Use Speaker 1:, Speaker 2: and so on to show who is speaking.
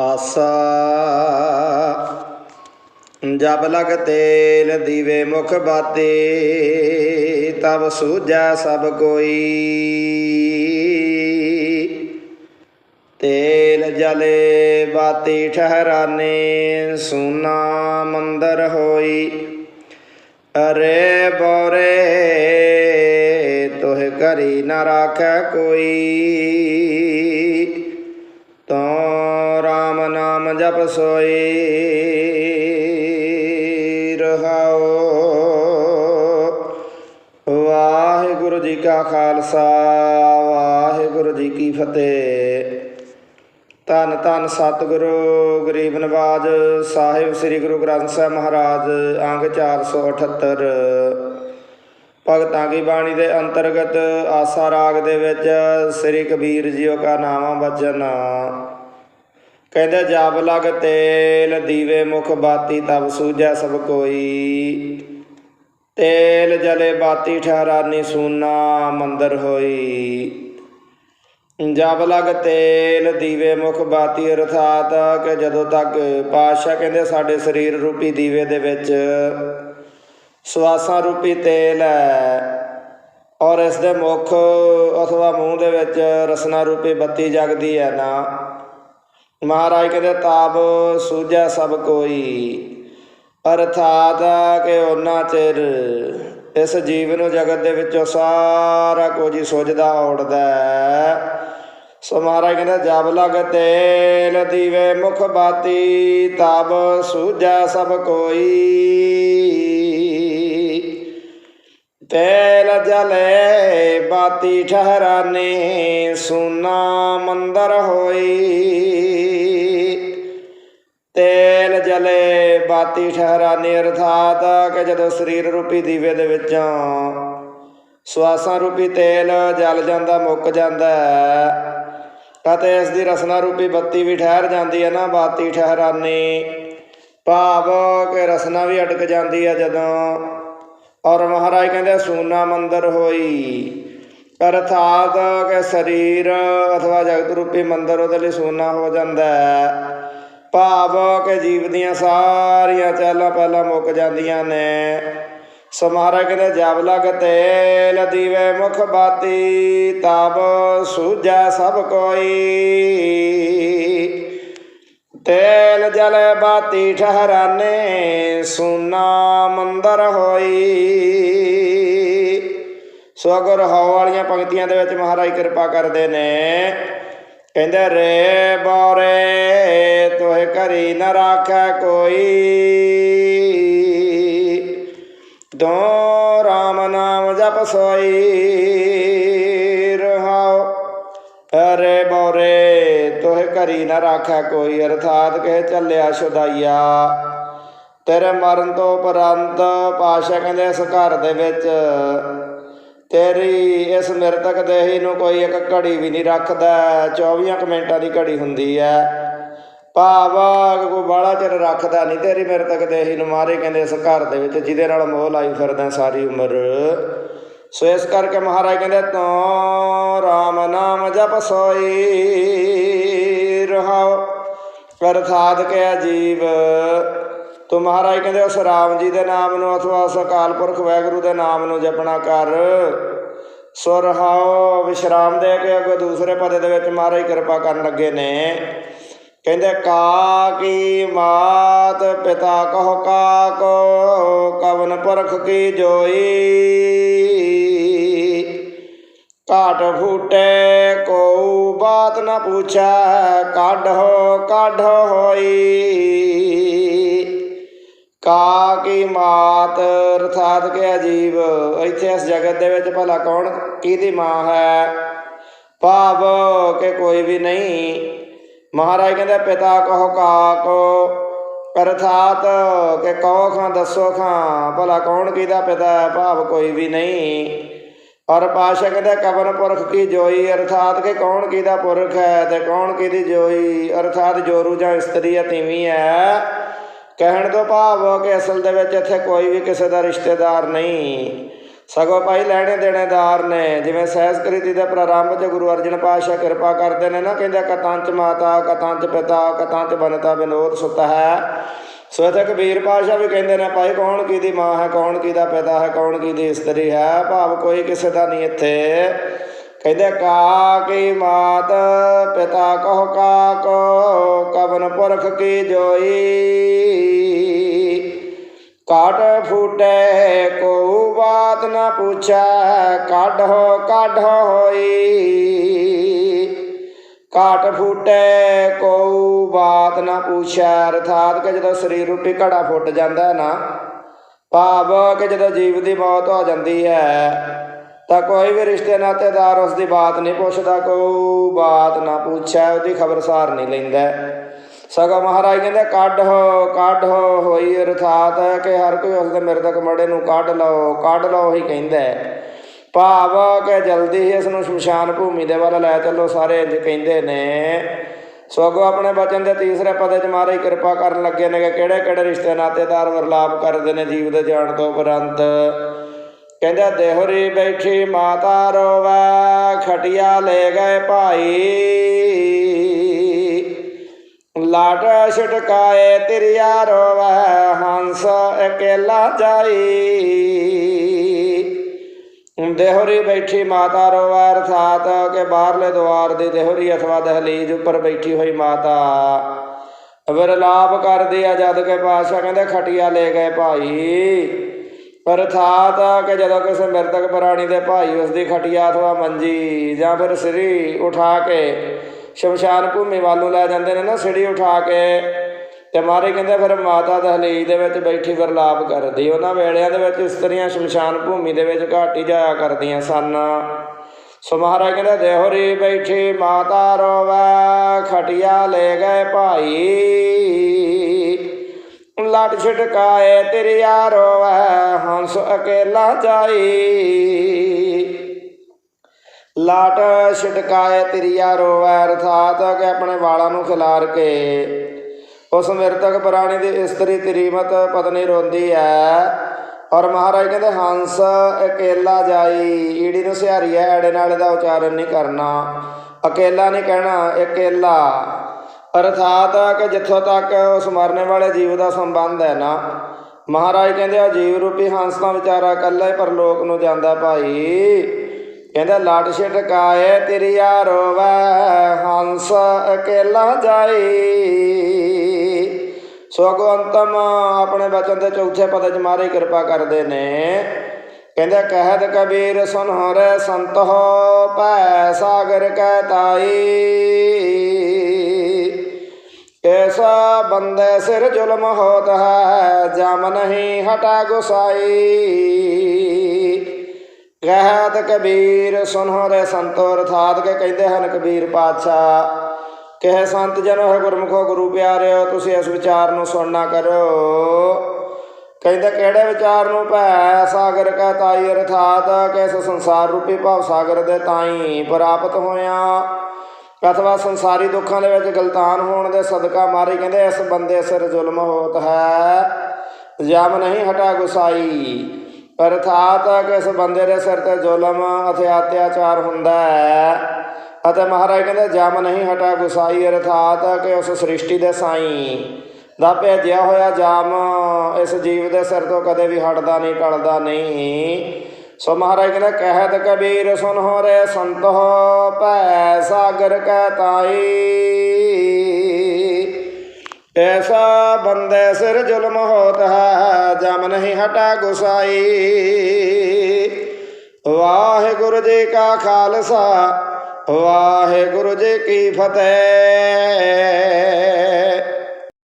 Speaker 1: ਆਸਾ। ਜਬ ਲਗ ਤੇਲ ਦੀਵੇ ਮੁਖ ਬਾਤੇ, ਤਬ ਸੂਝੈ ਸਭ ਕੋਈ। ਤੇਲ ਜਲੇ ਬਾਤੀ ਠਹਰਾਨੇ, ਸੂਨਾ ਮੰਦਰ ਹੋਈ। ਅਰੇ ਬੋਰੇ, ਤੋਹ ਕਰੀ ਨ ਰਾਖੈ ਕੋਈ। ਜਪ ਸੋਈ ਰਹਾਓ। ਵਾਹਿਗੁਰੂ ਜੀ ਕਾ ਖਾਲਸਾ, ਵਾਹਿਗੁਰੂ ਜੀ ਕੀ ਫਤਿਹ। ਧੰਨ ਧੰਨ ਸਤਿਗੁਰੂ, ਗਰੀਬ ਨਵਾਜ ਸਾਹਿਬ ਸ੍ਰੀ ਗੁਰੂ ਗ੍ਰੰਥ ਸਾਹਿਬ ਮਹਾਰਾਜ, ਅੰਗ 478 ਭਗਤਾਂ ਕੀ ਬਾਣੀ ਦੇ ਅੰਤਰਗਤ ਆਸਾ ਰਾਗ ਦੇ ਵਿੱਚ ਸ੍ਰੀ ਕਬੀਰ ਜੀਓ ਕਾ ਨਾਮਾ ਬਚਨ ਕਹਿੰਦੇ ਜਬ ਲਗ ਤੇਲ, ਦੀਵੇ ਮੁਖ ਬਾਤੀ ਤਬ ਸੂਝੈ ਸਭ ਕੋਈ। ਤੇਲ ਜਲੇ ਬਾਤੀ ਠਹਿਰਾਨੀ ਸੂਨਾ, ਮੰਦਰ ਹੋਈ। ਜਬ ਲਗ ਤੇਲ, ਦੀਵੇ ਮੁਖ ਬਾਤੀ ਅਰਥਾਤ ਕਿ ਜਦੋਂ ਤੱਕ ਪਾਤਸ਼ਾਹ ਕਹਿੰਦੇ, ਸਾਡੇ ਸਰੀਰ ਰੂਪੀ ਦੀਵੇ ਦੇ ਵਿੱਚ ਸਵਾਸਾਂ ਰੂਪੀ ਤੇਲ ਹੈ ਔਰ ਇਸ ਦੇ ਮੁਖ ਅਥਵਾ ਮੂੰਹ ਦੇ ਵਿੱਚ ਰਸਨਾ ਰੂਪੀ ਬੱਤੀ ਜਗਦੀ ਹੈ ਨਾ ਮਹਾਰਾਜ ਕਹਿੰਦੇ ਤਾਬ ਸੂਝਾ ਸਭ ਕੋਈ, ਅਰਥਾਤ ਕਿ ਉਹਨਾਂ ਚਿਰ ਇਸ ਜੀਵ ਨੂੰ ਜਗਤ ਦੇ ਵਿੱਚੋਂ ਸਾਰਾ ਕੁਝ ਹੀ ਸੁਝਦਾ ਔੜਦਾ ਸੋ ਮਹਾਰਾਜ ਕਹਿੰਦਾ, ਜਬ ਲਗ ਤੇਲ ਦੀਵੇ ਮੁਖ ਬਾਤੀ ਤਬ ਸੂਝੈ ਸਭ ਕੋਈ। ਤੇਲ ਜਲੇ ਬਾਤੀ ਠਹਰਾਨੇ, ਸੁਨਾ ਮੰਦਰ ਹੋਈ। ਜਲੇ ਬਾਤੀ ਠਹਿਰਾਨੀ ਅਰਥਾਤ ਕਿ ਜਦੋਂ ਸਰੀਰ ਰੂਪੀ ਦੀਵੇ ਦੇ ਵਿੱਚੋਂ ਸਵਾਸਾਂ ਰੂਪੀ ਤੇਲ ਜਲ ਜਾਂਦਾ, ਮੁੱਕ ਜਾਂਦਾ ਹੈ ਅਤੇ ਇਸ ਦੀ ਰਸਨਾ ਰੂਪੀ ਬੱਤੀ ਵੀ ਠਹਿਰ ਜਾਂਦੀ ਹੈ ਨਾ, ਬਾਤੀ ਠਹਿਰਾਨੀ। ਭਾਵ ਕਿ ਰਸਨਾ ਵੀ ਅਟਕ ਜਾਂਦੀ ਹੈ ਜਦੋਂ। ਔਰ ਮਹਾਰਾਜ ਕਹਿੰਦੇ ਸੂਨਾ ਮੰਦਰ ਹੋਈ। ਅਰਥਾਤ ਕਿ ਸਰੀਰ ਅਥਵਾ ਜਗਤ ਰੂਪੀ ਮੰਦਰ ਉਹਦੇ ਲਈ ਸੋਨਾ ਹੋ ਜਾਂਦਾ ਹੈ। ਭਾਵ ਕਿ ਜੀਵ ਦੀਆਂ ਸਾਰੀਆਂ ਚਾਲਾਂ ਪਹਿਲਾਂ ਮੁੱਕ ਜਾਂਦੀਆਂ ਨੇ। ਸੋ ਮਹਾਰਾਜ ਕਹਿੰਦੇ ਜਬ ਲਗ ਤੇਲ ਦੀਵੇ ਮੁਖ ਬਾਤੀ, ਤਬ ਸੂਝੈ ਸਭ ਕੋਈ। ਤੇਲ ਜਲ ਬਾਤੀ ਠਹਰਾਨੇ, ਸੁਨਾ ਮੰਦਰ ਹੋਈ। ਸੋ ਅਗਰ ਹਉ ਵਾਲੀਆਂ ਪੰਕਤੀਆਂ ਦੇ ਵਿੱਚ ਮਹਾਰਾਜ ਕਿਰਪਾ ਕਰਦੇ ਨੇ। ਕਹਿੰਦੇ, ਰੇ ਬੋਰੇ, ਤੋਹਿ ਕਰੀ ਨ ਰਾਖੈ ਕੋਈ। ਦੋ ਰਾਮ ਨਾਮ ਜਪ ਸੋਈ ਰਹਾਉ। ਅਰੇ ਬੋਰੇ, ਤੋਹਿ ਕਰੀ ਨ ਰਾਖੈ ਕੋਈ। ਅਰਥਾਤ ਕਿ ਚੱਲਿਆ, ਸ਼ੁਦਾਈਆ, ਤੇਰੇ ਮਰਨ ਤੋਂ ਉਪਰੰਤ ਪਾਸ਼ਾ ਕਹਿੰਦੇ, ਇਸ ਘਰ ਦੇ ਵਿੱਚ ਤੇਰੀ ਇਸ ਮਿਰਤਕ ਦੇਹੀ ਨੂੰ ਕੋਈ ਇੱਕ ਘੜੀ ਵੀ ਨਹੀਂ ਰੱਖਦਾ। 24 ਕੁ ਮਿੰਟਾਂ ਦੀ ਘੜੀ ਹੁੰਦੀ ਹੈ ਭਾਵ ਕੋ ਬਾਹਲਾ ਚਿਰ ਰੱਖਦਾ ਨਹੀਂ। ਤੇਰੀ ਮਿਰਤਕ ਦੇਹੀ ਨੂੰ ਮਾਰੇ ਕਹਿੰਦੇ ਇਸ ਘਰ ਦੇ ਵਿੱਚ, ਜਿਹਦੇ ਨਾਲ ਮੋਹ ਲਾਈ ਫਿਰਦਾ ਸਾਰੀ ਉਮਰ। ਸੋ ਇਸ ਕਰਕੇ ਮਹਾਰਾਜ ਕਹਿੰਦੇ, ਤੂੰ ਰਾਮ ਨਾਮ ਜਪ ਸੋਈ ਰਹਾਉ ਅਰਥਾਤ ਕਿ ਜੀਵ ਤੂੰ ਮਹਾਰਾਜ ਕਹਿੰਦੇ ਉਸ ਰਾਮ ਜੀ ਦੇ ਨਾਮ ਨੂੰ ਅਥਵਾ ਉਸ ਅਕਾਲ ਪੁਰਖ ਵਾਹਿਗੁਰੂ ਦੇ ਨਾਮ ਨੂੰ ਜਪਣਾ ਕਰ। ਸੋ ਰਹਾਉ ਵਿਸ਼ਰਾਮ ਦੇ ਕੇ ਅੱਗੇ ਦੂਸਰੇ ਪਦੇ ਦੇ ਵਿੱਚ ਮਹਾਰਾਜ ਕਿਰਪਾ ਕਰਨ ਲੱਗੇ ਨੇ। ਕਹਿੰਦੇ, ਕਾ ਕੀ ਮਾਤ ਪਿਤਾ ਕਹੋ, ਕਾ ਕੋ ਕਵਨ ਪੁਰਖ ਕੀ ਜੋਈ? ਕਾਟ ਫੂਟੇ ਕੋ ਬਾਤ ਨਾ ਪੁੱਛੈ, ਕਾਢੋ ਕਾਢੋ ਹੋਈ। ਕਾ ਕੀ ਮਾਤ ਅਰਥਾਤ ਕਿ ਅਜੀਬ, ਇੱਥੇ ਇਸ ਜਗਤ ਦੇ ਵਿੱਚ ਭਲਾ ਕੌਣ ਕਿਹਦੀ ਮਾਂ ਹੈ? ਭਾਵ ਕਿ ਕੋਈ ਵੀ ਨਹੀਂ। ਮਹਾਰਾਜ ਕਹਿੰਦੇ, ਪਿਤਾ ਕਹੋ ਕਾਕੋ ਅਰਥਾਤ ਕਿ ਕਹੋ ਖਾਂ, ਦੱਸੋ ਖਾਂ, ਭਲਾ ਕੌਣ ਕਿਹਦਾ ਪਿਤਾ ਹੈ? ਭਾਵ ਕੋਈ ਵੀ ਨਹੀਂ। ਔਰ ਪਾਸ਼ਾ ਕਹਿੰਦਾ, ਕਵਨ ਪੁਰਖ ਕੀ ਜੋਈ? ਅਰਥਾਤ ਕਿ ਕੌਣ ਕਿਹਦਾ ਪੁਰਖ ਹੈ ਤੇ ਕੌਣ ਕਿਹਦੀ ਜੋਈ? ਅਰਥਾਤ ਜੋਰੂ ਜਾਂ ਇਸਤਰੀ ਹੈ, ਤੀਵੀਂ ਹੈ। ਕਹਿਣ ਤੋਂ ਭਾਵ ਕਿ ਅਸਲ ਦੇ ਵਿੱਚ ਇੱਥੇ ਕੋਈ ਵੀ ਕਿਸੇ ਦਾ ਰਿਸ਼ਤੇਦਾਰ ਨਹੀਂ। ਸਗੋਂ ਭਾਈ ਲੈਣੇ ਦੇਣੇਦਾਰ ਨੇ। ਜਿਵੇਂ ਸਹਿਸਕ੍ਰਿਤੀ ਦੇ ਪ੍ਰਾਰੰਭ 'ਚ ਗੁਰੂ ਅਰਜਨ ਪਾਤਸ਼ਾਹ ਕਿਰਪਾ ਕਰਦੇ ਨੇ ਨਾ, ਕਹਿੰਦੇ ਕਤੰਚ ਮਾਤਾ ਕਤੰਚ ਪਿਤਾ ਕਤੰਚ ਬਨਤਾ ਵਿਨੋਦ ਸੁਤ ਹੈ। ਸੋ ਇੱਥੇ ਕਬੀਰ ਪਾਤਸ਼ਾਹ ਵੀ ਕਹਿੰਦੇ ਨੇ, ਭਾਈ ਕੌਣ ਕਿਹਦੀ ਮਾਂ ਹੈ, ਕੌਣ ਕਿਹਦਾ ਪਿਤਾ ਹੈ, ਕੌਣ ਕਿਹਦੀ ਇਸਤਰੀ ਹੈ? ਭਾਵ ਕੋਈ ਕਿਸੇ ਦਾ ਨਹੀਂ ਇੱਥੇ। ਕਹਿੰਦੇ ਕਾ ਕੀ ਮਾਤ ਪਿਤਾ ਕਹੋ ਕਾ ਕੋ ਕਵਨ ਪੁਰਖ ਕੀ ਜੋਈ? ਕਾਟ ਫੂਟੇ ਕੋ ਬਾਤ ਨਾ ਪੁੱਛੈ, ਕਾਢੋ ਕਾਢੋ ਹੋਈ। ਕਾਟ ਫੂਟੇ ਕੋ ਬਾਤ ਨਾ ਪੁੱਛੈ, ਅਰਥਾਤ ਕਿ ਜਦੋਂ ਸਰੀਰ ਰੁੱਟੀ ਘੜਾ ਫੁੱਟ ਜਾਂਦਾ ਨਾ, ਭਾਵ ਕਿ ਜਦੋਂ ਜੀਵ ਦੀ ਮੌਤ ਹੋ ਜਾਂਦੀ ਹੈ ਤਾਂ ਕੋਈ ਵੀ ਰਿਸ਼ਤੇ ਨਾਤੇਦਾਰ ਉਸ ਦੀ ਬਾਤ ਨਹੀਂ ਪੁੱਛਦਾ, ਕੋਈ ਬਾਤ ਨਾ ਪੁੱਛੈ, ਉਹਦੀ ਖਬਰਸਾਰ ਨਹੀਂ ਲੈਂਦਾ। ਸਗੋਂ ਮਹਾਰਾਜ ਕਹਿੰਦੇ, ਕੱਢ ਹੋ ਕੱਢ ਹੋ ਹੋਈ ਅਰਥਾਤ ਹੈ ਕਿ ਹਰ ਕੋਈ ਉਸ ਦੇ ਮਿਰਦਕ ਮੜੇ ਨੂੰ ਕੱਢ ਲਓ ਕੱਢ ਲਓ ਹੀ ਕਹਿੰਦਾ ਭਾਵ ਕਿ ਜਲਦੀ ਹੀ ਇਸ ਨੂੰ ਸ਼ਮਸ਼ਾਨ ਭੂਮੀ ਦੇ ਵੱਲ ਲੈ ਚੱਲੋ, ਸਾਰੇ ਇੰਜ ਕਹਿੰਦੇ ਨੇ। ਸਗੋਂ ਆਪਣੇ ਬਚਨ ਦੇ ਤੀਸਰੇ ਪਦੇ ਚ ਮਹਾਰਾਜ ਕਿਰਪਾ ਕਰਨ ਲੱਗੇ ਨੇ ਕਿ ਕਿਹੜੇ ਕਿਹੜੇ ਰਿਸ਼ਤੇ ਨਾਤੇਦਾਰ ਵਰਲਾਪ ਕਰਦੇ ਨੇ ਜੀਵ ਦੇ ਜਾਣ ਤੋਂ ਉਪਰੰਤ। ਕਹਿੰਦੇ, ਦੇਹਰੀ ਬੈਠੀ ਮਾਤਾ ਰੋਵੈ, ਖਟਿਆ ਲੈ ਗਏ ਭਾਈ। ਲਾਟ ਛਟਕਾਏ, ਤੇਰੀਆ ਰੋਵੈ, ਹੰਸ ਇਕੇਲਾ ਜਾਈ। ਦੇਹਰੀ ਬੈਠੀ ਮਾਤਾ ਰੋਵੈ, ਅਰਥਾਤ ਕਿ ਬਾਹਰਲੇ ਦੁਆਰ ਦੀ ਦੇਹਰੀ ਅਥਵਾ ਦਹਲੀਜ ਉੱਪਰ ਬੈਠੀ ਹੋਈ ਮਾਤਾ। ਵਿਰਲਾਪ ਕਰਦੀ ਆ ਜਦ ਕੇ ਪਾਤਸ਼ਾਹ ਕਹਿੰਦੇ, ਖਟੀਆ ਲੈ ਗਏ ਭਾਈ। ਅਰਥਾਤ ਕਿ ਜਦੋਂ ਕਿਸੇ ਮਰਤਕ ਪ੍ਰਾਣੀ ਦੇ ਭਾਈ ਉਸ ਦੀ ਖਟੀਆ ਅਥਵਾ ਮੰਜੀ ਜਾਂ ਫਿਰ ਸਿਰੀ ਉਠਾ ਕੇ ਸ਼ਮਸ਼ਾਨ ਭੂਮੀ ਵੱਲੋਂ ਲੈ ਜਾਂਦੇ ਨੇ ਨਾ ਸਿੜੀ ਉਠਾ ਕੇ ਤੇ ਮਾਰੇ ਕਹਿੰਦੇ ਫਿਰ ਮਾਤਾ ਦਹਲੀਜ ਦੇ ਵਿੱਚ ਬੈਠੀ ਵਰਲਾਪ ਕਰਦੀ। ਉਹਨਾਂ ਵੇਲਿਆਂ ਦੇ ਵਿੱਚ ਇਸਤਰੀਆਂ ਸ਼ਮਸ਼ਾਨ ਭੂਮੀ ਦੇ ਵਿੱਚ ਘਾਟੀ ਜਾਇਆ ਕਰਦੀਆਂ ਸਨ। ਸੋ ਮਹਾਰਾਜ ਕਹਿੰਦੇ, ਦੇਹਰੀ ਬੈਠੀ ਮਾਤਾ ਰੋਵੈ, ਖਟਿਆ ਲੈ ਗਏ ਭਾਈ। ਲਟ ਛਟਕਾਏ ਤੇਰੀਆ ਰੋਵੈ ਹੰਸ ਅਕੇਲਾ ਜਾਈ ਲਾਟ ਛਟਕਾਏ ਤੇਰੀਆ ਰੋਵੈ ਅਰਥਾਤ ਕਿ ਆਪਣੇ ਵਾਲਾਂ ਨੂੰ ਖਿਲਾਰ ਕੇ ਉਸ ਮ੍ਰਿਤਕ ਪ੍ਰਾਣੀ ਦੀ ਇਸਤਰੀ ਤ੍ਰੀਮਤ ਪਤਨੀ ਰੋਂਦੀ ਹੈ ਔਰ ਮਹਾਰਾਜ ਕਹਿੰਦੇ, ਹੰਸ ਇਕੇਲਾ ਜਾਈ, ਈੜੀ ਨੂੰ ਸਿਹਾਰੀ ਹੈ ਐੜੇ ਨਾਲ ਦਾ ਉਚਾਰਨ ਨਹੀਂ ਕਰਨਾ। ਅਕੇਲਾ ਨਹੀਂ ਕਹਿਣਾ ਇਕੇਲਾ ਅਰਥਾਤ ਕਿ ਜਿੱਥੋਂ ਤੱਕ ਉਸ ਮਰਨੇ ਵਾਲੇ ਜੀਵ ਦਾ ਸੰਬੰਧ ਹੈ ਨਾ, ਮਹਾਰਾਜ ਕਹਿੰਦੇ ਆ, ਜੀਵ ਰੂਪੀ ਹੰਸ ਤਾਂ ਵਿਚਾਰਾ ਇਕੱਲਾ ਹੀ ਪਰਲੋਕ ਨੂੰ ਜਾਂਦਾ ਭਾਈ। ਕਹਿੰਦਾ ਲਾਟ ਛਟਕਾਏ ਤੇਰੀ ਆ ਹੰਸ ਇਕੇਲਾ ਜਾਈ। ਸੋ ਅੰਤਮ ਆਪਣੇ ਬਚਨ ਦੇ ਚੌਥੇ ਪਦ ਚ ਮਾਰੇ ਕਿਰਪਾ ਕਰਦੇ ਨੇ। ਕਹਿੰਦਾ ਕਹਿਤ ਕਬੀਰ ਸੁਨ ਹਰੇ ਸੰਤ ਹੋ ਪੈ ਸਾਗਰ ਕਹਿ ਤਾਈ। ਐਸਾ ਬੰਦੇ ਸਿਰ ਜ਼ੁਲਮ ਹੋਤ ਹੈ, ਜਮ ਨਹੀਂ ਹਟਾ ਗੁਸਾਈ। ਕਹਿਤ ਕਬੀਰ, ਸੁਨੋ ਰੇ ਸੰਤੋ ਅਰਥਾਤ ਕੇ ਕਹਿੰਦੇ ਹਨ ਕਬੀਰ ਪਾਤਸ਼ਾਹ। ਕਹੇ ਸੰਤ ਜਨੋ ਹੈ ਗੁਰਮੁਖੋ ਗੁਰੂ ਪਿਆਰਿਓ, ਤੁਸੀਂ ਇਸ ਵਿਚਾਰ ਨੂੰ ਸੁਣਨਾ ਕਰੋ। ਕਹਿੰਦੇ ਕਿਹੜੇ ਵਿਚਾਰ ਨੂੰ ਭੈ, ਸਾਗਰ ਕਾ ਤਾਈ ਅਰਥਾਤ, ਕਿਸ ਸੰਸਾਰ ਰੂਪੀ ਭਾਵ ਸਾਗਰ ਦੇ ਤਾਈ ਪ੍ਰਾਪਤ ਹੋਇਆ। ਅਥਵਾ ਸੰਸਾਰੀ ਦੁੱਖਾਂ ਦੇ ਵਿੱਚ ਗਲਤਾਨ ਹੋਣ ਦੇ ਸਦਕਾ ਮਾਰੇ ਕਹਿੰਦੇ, ਇਸ ਬੰਦੇ ਸਿਰ ਜ਼ੁਲਮ ਹੋਤ ਹੈ। ਜਮ ਨਹੀਂ ਹਟਾ ਗੁਸਾਈ। ਅਰਥਾਤ ਕਿ ਇਸ ਬੰਦੇ ਦੇ ਸਿਰ ਤੇ ਜ਼ੁਲਮ ਅਤੇ ਅਤਿਆਚਾਰ ਹੁੰਦਾ ਹੈ। ਅਤੇ ਮਹਾਰਾਜ ਕਹਿੰਦੇ, ਜਮ ਨਹੀਂ ਹਟਾ ਗੁਸਾਈ ਅਰਥਾਤ ਕਿ ਉਸ ਸ੍ਰਿਸ਼ਟੀ ਦੇ ਸਾਈਂ ਦਾ ਭੇਜਿਆ ਹੋਇਆ ਜਾਮ ਇਸ ਜੀਵ ਦੇ ਸਿਰ ਤੋਂ ਕਦੇ ਵੀ ਹਟਦਾ ਨਹੀਂ, ਟਲਦਾ ਨਹੀਂ। ਸੋ ਮਹਾਰਾਜ ਕਹਿੰਦਾ, ਕਹਿਤ ਕਬੀਰ ਸੁਨ ਹੋ ਰੇ ਸੰਤ ਹੋ, ਭੈ ਸਾਗਰ ਕੈ ਤਾਈ। ਐਸਾ ਬੰਦੇ ਸਿਰ ਜ਼ੁਲਮ ਹੋਤ ਹੈ, ਜਮ ਨਹੀਂ ਹਟਾ ਗੁਸਾਈ। ਵਾਹਿਗੁਰੂ ਜੀ ਕਾ ਖਾਲਸਾ, ਵਾਹਿਗੁਰੂ ਜੀ ਕੀ ਫਤਿਹ।